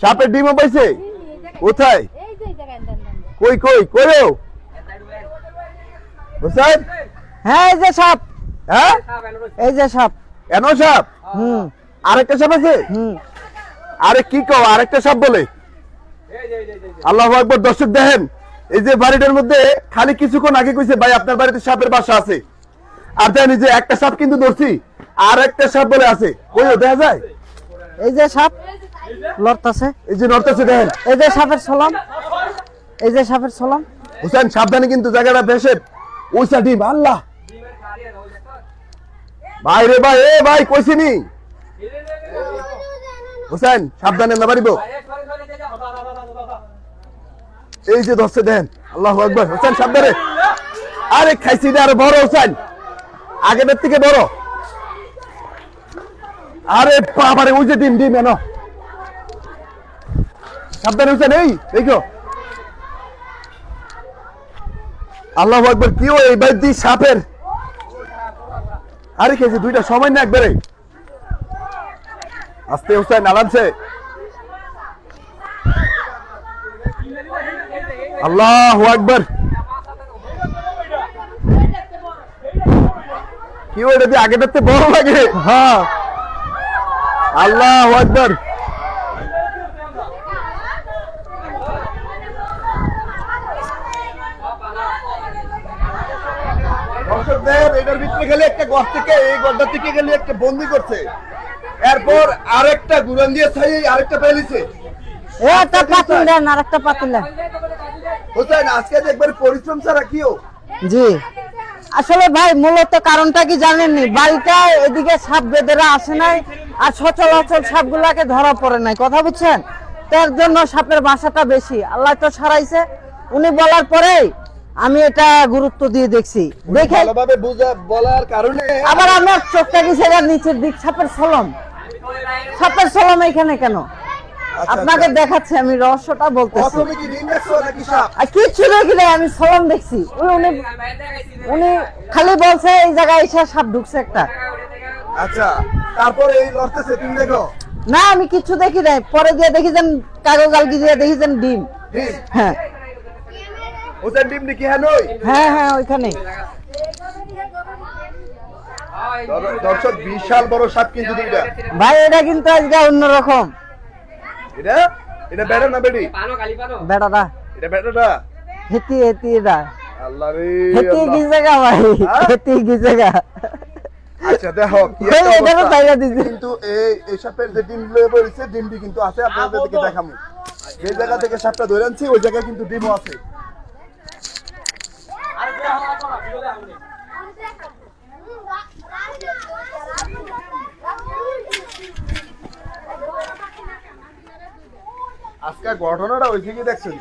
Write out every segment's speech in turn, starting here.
সাপের ডিমও পাইছে? কোথায়। কই কই কইও? হোসেন? হ্যাঁ এই যে সাপ। হ্যাঁ? এই যে সাপ। এনো সাপ? হুম। আরেকটা সাপ আছে? হুম। আরে কি কও আরেকটা সাপ বলে। আল্লাহ একবার দর্শক দেখেন এই যে বাড়িটার মধ্যে খালি কিছুক্ষণ আগে কইছে ভাই আপনার বাড়িতে সাপের বাসা আছে। আর দেখেন এই যে একটা সাপ কিন্তু ধরছি আর একটা সাপ বলে আছে। কইও দেখা যায়? এই যে সাপ। লড়তাছে এই যে নড়তেছে দেখেন। এই যে সাপের ছলাম। এই যে সাপের ছলাম। হুসেন সাবধানে কিন্তু জায়গাটা ভেসে। ওই সাইডে আল্লাহ। ভাই রে ভাই এ ভাই কইছিনি হুসেন সাবধানে না পারিব এই যে ধরছে দেন আল্লাহ আকবার। হোসেন সাবধানে। আরে খাইছি রে আরও বড় হোসেন। আগের থেকে বড়। আরে বাবারে ওই যে ডিম ডিম এনো। সাবধানে এই দেখো। আল্লাহ একবার কি এই সাপের? আরে খেয়েছি দুইটা সময় না একবারে। আস্তে হোসেন আরামসে আল্লাহ একবার কি ও এটা দিয়ে আগেটাতে বড় লাগে? হ্যাঁ। আল্লাহ একবার দর্শকদের এটার ভিতরে গেলে একটা ঘর থেকে এই ঘরটা থেকে গেলে একটা বন্দি করছে। এরপর আরেকটা গুরান দিয়ে ছাই আরেকটা পেলিছে একটা পাতিল দেন আর একটা পাতিল দেন। হোসেন আজকে একবার পরিশ্রম ছাড়া কিও জি। আসলে ভাই মূলত কারণটা কি জানেননি? বাড়িটা এদিকে সাপ বেদেরা আসে নাই আর সচলাচল সাপগুলাকে ধরা পড়ে নাই। কথা বুঝছেন? তার জন্য সাপের বাসাটা বেশি। আল্লাহ তো সারাইছে। উনি বলার পরেই আমি এটা গুরুত্ব দিয়ে দেখছি। দেখে ভালোভাবে বুঝা বলার কারণে আবার আমার চোখটা গেছে এবার নিচের দিক? সাপের সলম সাপের সলম এখানে কেন? আচ্ছা, আপনাকে আচ্ছা। দেখাচ্ছি আমি রহস্যটা বলতেছি। কি কিচ্ছু দেখি নাই, আমি সলম দেখছি। উনি উনি খালি বলছে এই জায়গায় এসে সাপ ঢুকছে একটা। আচ্ছা তারপরে এই লড়তেছে তুমি দেখো। না আমি কিচ্ছু দেখি নাই। পরে গিয়ে দেখি যেন কাগজ আলগি দিয়ে দেখি যেন ডিম? হ্যাঁ। হোসেন ডিম নাকি হ্যাঁ নই হ্যাঁ হ্যাঁ ওইখানে। দর্শক বিশাল বড় সাপ কিন্তু দুইটা। ভাই এটা কিন্তু আজকে অন্যরকম। এটা? এটা বেড়া না বেড়ি? বেড়াটা এটা বেড়াটা হেতি হেতি এটা। আল্লাহ রে হেতি আল্লাহ। গিজেগা ভাই? হ্যাঁ? হেতি আচ্ছা দেখো কি। জায়গা দিছে। কিন্তু এই এই সাপের যে ডিম লয়ে পড়েছে ডিমটি কিন্তু আছে আপনাদেরকে দেখামু যে জায়গা থেকে সাপটা ধরে আনছি ওই জায়গায় কিন্তু ডিমও আছে। আজকে ঘটনাটা কি দেখছেন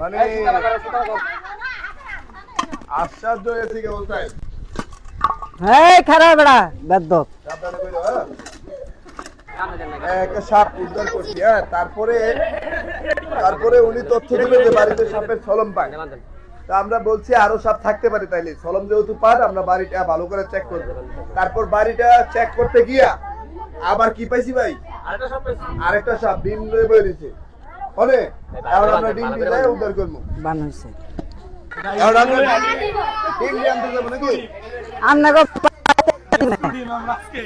মানে আশ্চর্য খারাপ বেড়া হ্যাঁ? একটা সাপ উদ্ধার করছি হ্যাঁ? তারপরে তারপরে উনি তথ্য দিলেন যে বাড়িতে সাপের ছলম পায়। তা আমরা বলছি আরও সাপ থাকতে পারে তাইলে। ছলম যেহেতু পার আমরা বাড়িটা ভালো করে চেক করব। তারপর বাড়িটা চেক করতে গিয়া আবার কি পাইছি ভাই? আরেকটা সাপ ডিম লয়ে বেরিয়েছে হলে এখন আমরা ডিম দিয়ে উদ্ধার করব। বান হয়েছে এখন আমরা ডিম দিয়ে আনতে যাব নাকি? আমরা আজকে